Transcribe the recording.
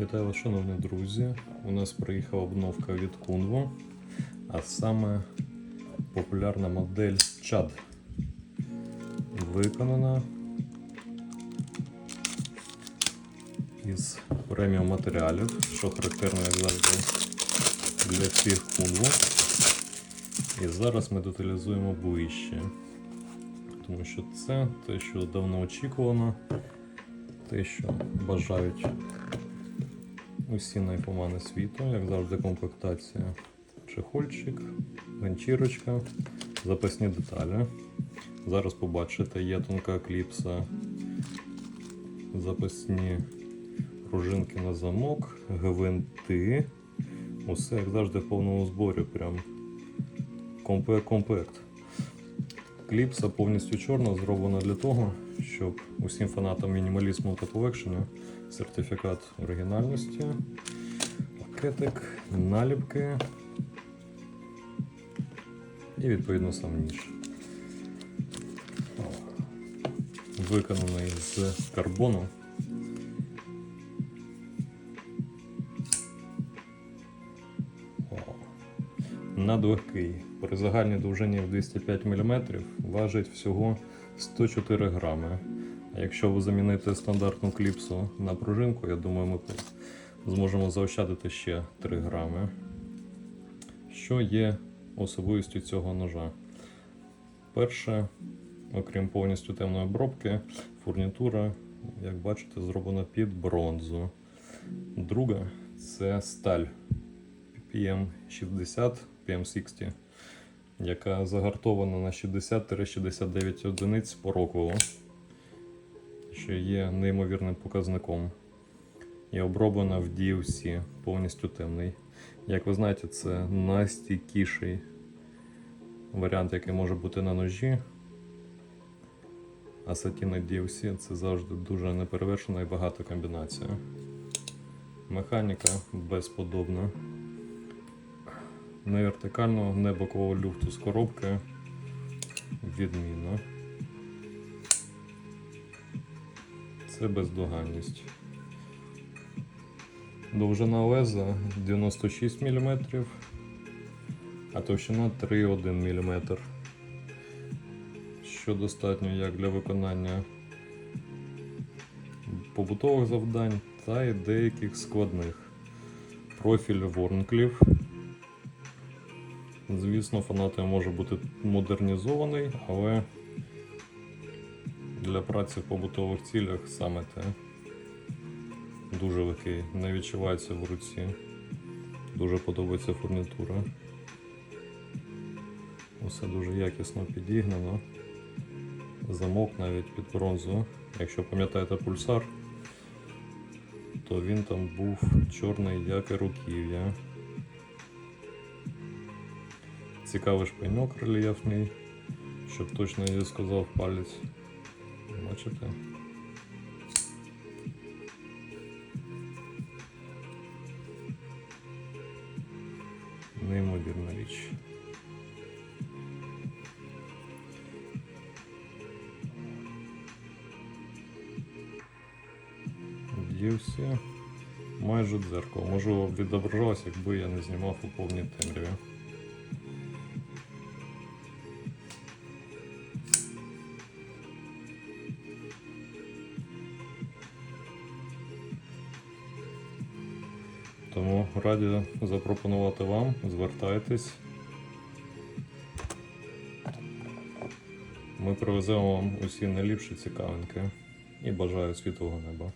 Вітаю вас, шановні друзі. У нас приїхала обновка від Kunvo, а саме популярна модель Chad. Виконана із преміум матеріалів, що характерно як завжди для всіх Kunvo. І зараз ми деталізуємо ближче, тому що це те, що давно очікувано, те, що бажають усі найфомани світу, як завжди, комплектація. Чехольчик, ганчірочка, запасні деталі. Зараз побачите, є тонка кліпса, запасні пружинки на замок, гвинти. Усе як завжди в повному зборі. Прям комплект-комплект. Кліпса повністю чорна, зроблена для того, щоб усім фанатам мінімалізму та повершення сертифікат оригінальності, пакетик, наліпки і відповідно сам ніж. Виконаний з карбону. Надлегкий. При загальній довжині в 205 мм важить всього 104 грами. А якщо ви заміните стандартну кліпсу на пружинку, я думаю, ми зможемо заощадити ще 3 грами. Що є особливістю цього ножа? Перше, окрім повністю темної обробки, фурнітура, як бачите, зроблена під бронзу. Друга це сталь PM60, PM60, яка загартована на 60-69 одиниць по року, що є неймовірним показником. І оброблена в DLC повністю темний. Як ви знаєте, це найстійкіший варіант, який може бути на ножі. А сатіна DLC це завжди дуже неперевершена і багата комбінація. Механіка безподобна. Не вертикального, не бокового люфту з коробки. Відмінно. Це бездоганність. Довжина леза 96 мм, а товщина 3,1 мм. Що достатньо як для виконання побутових завдань, та й деяких складних. Профіль Ворнклів. Звісно, фанатом може бути модернізований, але для праці в побутових цілях саме те. Дуже легкий, не відчувається в руці. Дуже подобається фурнітура. Усе дуже якісно підігнано. Замок навіть під бронзу. Якщо пам'ятаєте пульсар, то він там був чорний, як і руків'я. Цікавий шпиньок рельєфний, щоб точно не сказав палець. Бачите? Неймовірна річ. DLC майже дзеркало. Б відображалось, якби я не знімав у повній темряві. Тому раді запропонувати вам, звертайтесь. Ми привеземо вам усі найліпші цікавинки і бажаю світлого неба.